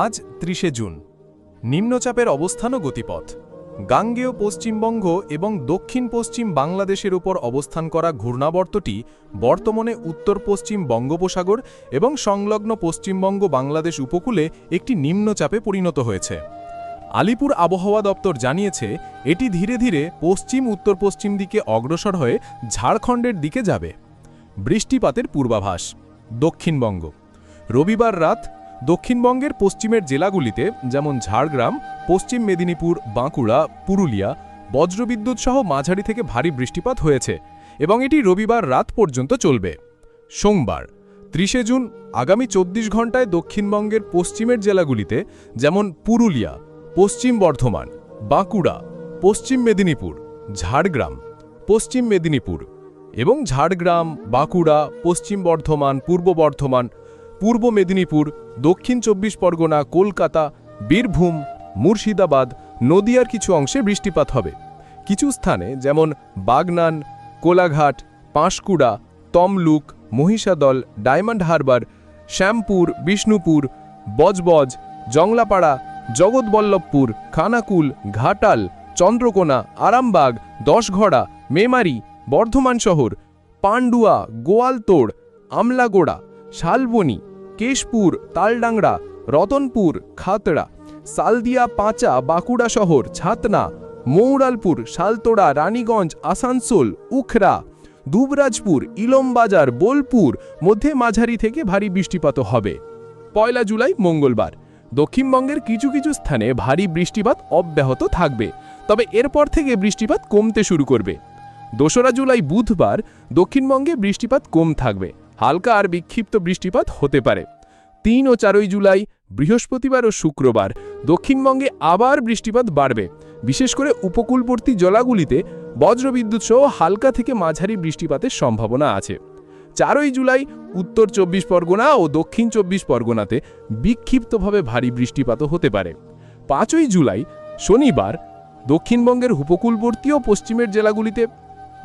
আজ ত্রিশে জুন। নিম্নচাপের অবস্থান ও গতিপথ। গাঙ্গেয় পশ্চিমবঙ্গ এবং দক্ষিণ পশ্চিম বাংলাদেশের উপর অবস্থান করা ঘূর্ণাবর্তটি বর্তমানে উত্তর পশ্চিম বঙ্গোপসাগর এবং সংলগ্ন পশ্চিমবঙ্গ বাংলাদেশ উপকূলে একটি নিম্নচাপে পরিণত হয়েছে। আলিপুর আবহাওয়া দপ্তর জানিয়েছে, এটি ধীরে ধীরে পশ্চিম উত্তর পশ্চিম দিকে অগ্রসর হয়ে ঝাড়খণ্ডের দিকে যাবে। বৃষ্টিপাতের পূর্বাভাস। দক্ষিণবঙ্গ। রবিবার রাত দক্ষিণবঙ্গের পশ্চিমের জেলাগুলিতে, যেমন ঝাড়গ্রাম, পশ্চিম মেদিনীপুর, বাঁকুড়া, পুরুলিয়া, বজ্রবিদ্যুৎ সহ মাঝারি থেকে ভারী বৃষ্টিপাত হয়েছে এবং এটি রবিবার রাত পর্যন্ত চলবে। সোমবার, ত্রিশে জুন, আগামী চব্বিশ ঘন্টায় দক্ষিণবঙ্গের পশ্চিমের জেলাগুলিতে, যেমন পুরুলিয়া, পশ্চিম বর্ধমান, বাঁকুড়া, পশ্চিম মেদিনীপুর, ঝাড়গ্রাম, পশ্চিম মেদিনীপুর এবং ঝাড়গ্রাম, বাঁকুড়া, পশ্চিম বর্ধমান, পূর্ব বর্ধমান পূর্ব মেদিনীপুর, দক্ষিণ চব্বিশ পরগনা, কলকাতা, বীরভূম, মুর্শিদাবাদ, নদিয়ার কিছু অংশে বৃষ্টিপাত হবে। কিছু স্থানে যেমন বাগনান, কোলাঘাট, পাঁশকুড়া, তমলুক, মহিষাদল, ডায়মন্ড হারবার, শ্যামপুর, বিষ্ণুপুর, বজবজ, জংলাপাড়া, জগৎবল্লভপুর, খানাকুল, ঘাটাল, চন্দ্রকোনা, আরামবাগ, দশঘড়া, মেমারি, বর্ধমান শহর, পান্ডুয়া, গোয়ালতোড়, আমলাগোড়া, শালবনী কেশপুর, তালডাংরা, রতনপুর, খাতড়া, সালদিয়া, পাঁচা, বাঁকুড়া শহর, ছাতনা, মৌরালপুর, শালতোড়া, রানীগঞ্জ, আসানসোল, উখরা, দুবরাজপুর, ইলমবাজার, বোলপুর, মধ্যে মাঝারি থেকে ভারী বৃষ্টিপাত হবে। পয়লা জুলাই, মঙ্গলবার। দক্ষিণবঙ্গের কিছু কিছু স্থানে ভারী বৃষ্টিপাত অব্যাহত থাকবে, তবে এরপর থেকে বৃষ্টিপাত কমতে শুরু করবে। দোসরা জুলাই বুধবার দক্ষিণবঙ্গে বৃষ্টিপাত কম থাকবে। হালকা আর বিক্ষিপ্ত বৃষ্টিপাত হতে পারে। তিন ও চারই জুলাই, বৃহস্পতিবার ও শুক্রবার, দক্ষিণবঙ্গে আবার বৃষ্টিপাত বাড়বে। বিশেষ করে উপকূলবর্তী জলাগুলিতে বজ্রবিদ্যুৎ সহ হালকা থেকে মাঝারি বৃষ্টিপাতের সম্ভাবনা আছে। চারই জুলাই, উত্তর চব্বিশ পরগনা ও দক্ষিণ চব্বিশ পরগনাতে বিক্ষিপ্তভাবে ভারী বৃষ্টিপাতও হতে পারে। পাঁচই জুলাই, শনিবার, দক্ষিণবঙ্গের উপকূলবর্তী ও পশ্চিমের জেলাগুলিতে,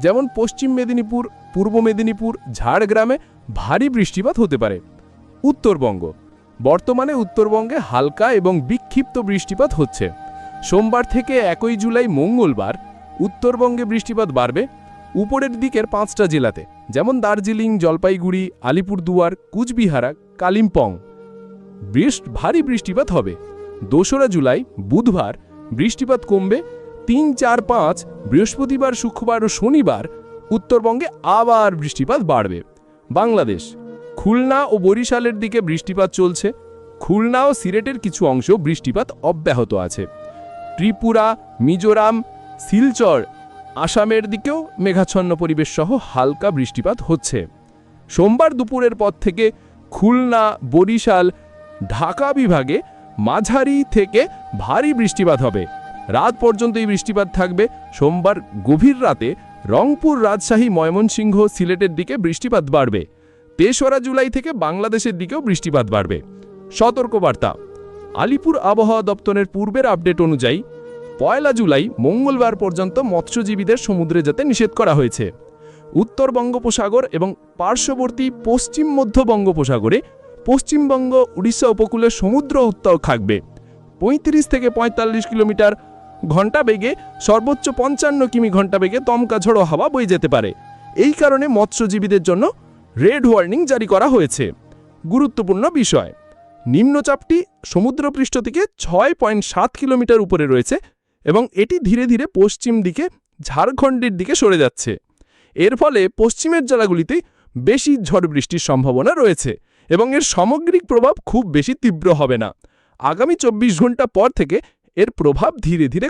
যেমন পশ্চিম মেদিনীপুর, পূর্ব মেদিনীপুর, ঝাড়গ্রামে ভারী বৃষ্টিপাত হতে পারে। উত্তরবঙ্গ। বর্তমানে উত্তরবঙ্গে হালকা এবং বিক্ষিপ্ত বৃষ্টিপাত হচ্ছে। সোমবার থেকে একই জুলাই মঙ্গলবার উত্তরবঙ্গে বৃষ্টিপাত বাড়বে। উপরের দিকের পাঁচটা জেলাতে, যেমন দার্জিলিং, জলপাইগুড়ি, আলিপুরদুয়ার, কুচবিহারা, কালিম্পং। বৃষ্ট ভারী বৃষ্টিপাত হবে। দোসরা জুলাই, বুধবার, বৃষ্টিপাত কমবে। তিন, চার, পাঁচ, বৃহস্পতিবার, শুক্রবার ও শনিবার উত্তরবঙ্গে আবার বৃষ্টিপাত বাড়বে। বাংলাদেশ। খুলনা ও বরিশালের দিকে বৃষ্টিপাত চলছে। খুলনা ও সিলেটের কিছু অংশ বৃষ্টিপাত অব্যাহত আছে। ত্রিপুরা, মিজোরাম, শিলচর, আসামের দিকেও মেঘাচ্ছন্ন পরিবেশ সহ হালকা বৃষ্টিপাত হচ্ছে। সোমবার দুপুরের পর থেকে খুলনা, বরিশাল, ঢাকা বিভাগে মাঝারি থেকে ভারী বৃষ্টিপাত হবে। রাত পর্যন্ত এই বৃষ্টিপাত থাকবে। সোমবার গভীর রাতে রংপুর রাজশাহী, ময়মনসিংহ সিলেটের দিকে বৃষ্টিপাত বাড়বে। তেসরা জুলাই থেকে বাংলাদেশের দিকেও বৃষ্টিপাত বাড়বে। সতর্কবার্তা। আলিপুর আবহাওয়া দপ্তরের পূর্বের আপডেট অনুযায়ী, পয়লা জুলাই মঙ্গলবার পর্যন্ত মৎস্যজীবীদের সমুদ্রে যেতে নিষেধ করা হয়েছে। উত্তর বঙ্গোপসাগর এবং পার্শ্ববর্তী পশ্চিম মধ্য বঙ্গোপসাগরে পশ্চিমবঙ্গ, উড়িষ্যা উপকূলে সমুদ্র উত্তর থাকবে। পঁয়ত্রিশ থেকে পঁয়তাল্লিশ কিলোমিটার ঘণ্টা বেগে সর্বোচ্চ পঞ্চান্ন কিমি ঘণ্টা বেগে দমকা ঝড়ো হাওয়া বয়ে যেতে পারে। এই কারণে মৎস্যজীবীদের জন্য রেড ওয়ার্নিং জারি করা হয়েছে। গুরুত্বপূর্ণ বিষয়, নিম্নচাপটি সমুদ্রপৃষ্ঠ থেকে ছয় পয়েন্ট সাত কিলোমিটার উপরে রয়েছে এবং এটি ধীরে ধীরে পশ্চিম দিকে ঝাড়খণ্ডের দিকে সরে যাচ্ছে। এর ফলে পশ্চিমের জেলাগুলিতে বেশি ঝড় বৃষ্টির সম্ভাবনা রয়েছে এবং এর সামগ্রিক প্রভাব খুব বেশি তীব্র হবে না। আগামী চব্বিশ ঘণ্টা পর থেকে এর প্রভাব ধীরে ধীরে